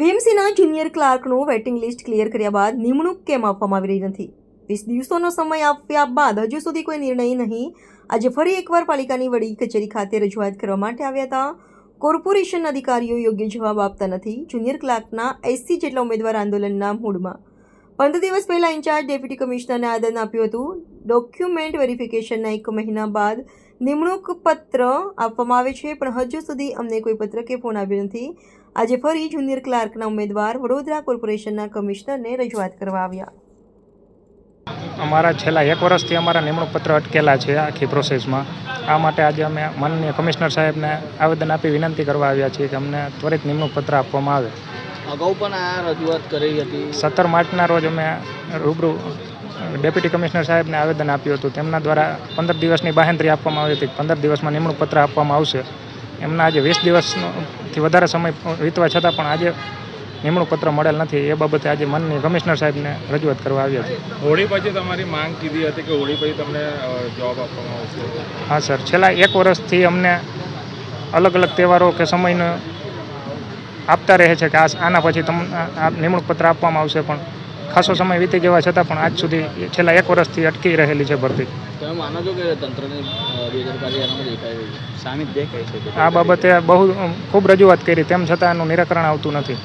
વીએમસીના junior ક્લાર્કનું waiting list clear કર્યા બાદ નિમણૂક કેમ આપવામાં આવી રહી નથી? વીસ દિવસોનો સમય આપ્યા બાદ હજુ સુધી કોઈ નિર્ણય નહીં. આજે ફરી એકવાર પાલિકાની વડી કચેરી ખાતે રજૂઆત કરવા માટે આવ્યા હતા. કોર્પોરેશન અધિકારીઓ યોગ્ય જવાબ આપતા નથી. જુનિયર ક્લાર્કના એસી જેટલા ઉમેદવાર આંદોલનના મૂડમાં. પંદર દિવસ પહેલાં ઇન્ચાર્જ ડેપ્યુટી કમિશનરને આદન આપ્યું હતું. ડોક્યુમેન્ટ વેરિફિકેશનના એક મહિના બાદ નિમણૂક પત્ર આપવામાં આવે છે, પણ હજુ સુધી અમને કોઈ પત્ર કે ફોન આવ્યો નથી. આજે ફરી જુનિયર ક્લાર્કના ઉમેદવાર વડોદરા કોર્પોરેશનના કમિશનરને રજૂઆત કરવા આવ્યા. અમારા છેલ્લા એક વર્ષથી અમારા નિમણૂક પત્ર અટકેલા છે આખી પ્રોસેસમાં. આ માટે આજે અમે માનનીય કમિશનર સાહેબને આવેદન આપી વિનંતી કરવા આવ્યા છીએ કે અમને ત્વરિત નિમણૂક પત્ર આપવામાં આવે. અગાઉ પણ આ રજૂઆત કરી હતી. સત્તર માર્ચના રોજ અમે રૂબરૂ ડેપ્યુટી કમિશનર સાહેબને આવેદન આપ્યું હતું. તેમના દ્વારા પંદર દિવસની બાહેંધરી આપવામાં આવી હતી પંદર દિવસમાં નિમણૂક પત્ર આપવામાં આવશે. એમના આજે વીસ દિવસથી વધારે સમય વીતવા છતાં પણ આજે નિમણૂક પત્ર મળેલ નથી. એ બાબતે આજે માનની કમિશનર સાહેબને રજૂઆત કરવા આવ્યા છે હોળી પછી તમારી માંગ કીધી હતી કે હોળી પછી તમને જોબ આપવામાં આવશે? હા સર. છેલ્લા એક વર્ષથી અમને અલગ અલગ તહેવારો કે સમયનો આપતા રહે છે કે આ આના પછી તમને આ નિમણૂક પત્ર આપવામાં આવશે પણ ખાસો સમય વીતી જવા છતાં પણ આજ સુધી છેલ્લા એક વર્ષથી અટકી રહેલી છે ભરતી. તમે માનો છો કે તંત્રની આ બાબતે બહુ ખૂબ રજૂઆત કરી. તેમ છતાં એનું નિરાકરણ આવતું નથી.